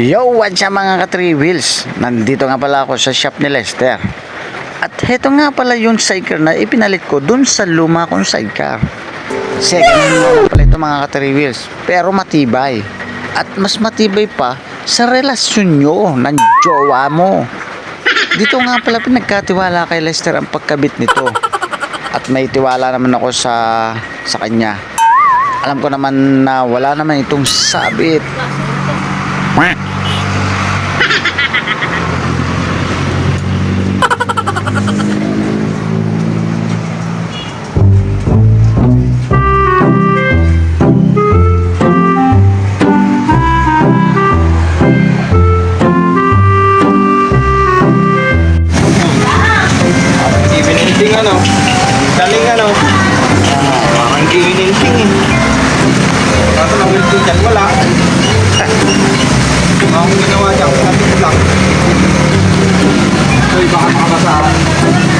Yo, what's up mga ka-3 wheels? Nandito nga pala ako sa shop ni Lester. At heto nga pala yung sidecar na ipinalit ko dun sa luma kong sidecar. Second hand pala ito mga ka-3 wheels. Pero matibay. At mas matibay pa sa relasyon nyo ng jowa mo. Dito nga pala pinagkatiwala kay Lester ang pagkabit nito. At may tiwala naman ako sa sa kanya. Alam ko naman na wala naman itong sabit. Ano? Galing ano? Parang gibininting eh. Kaso lang wilting dyan, wala. Mga kung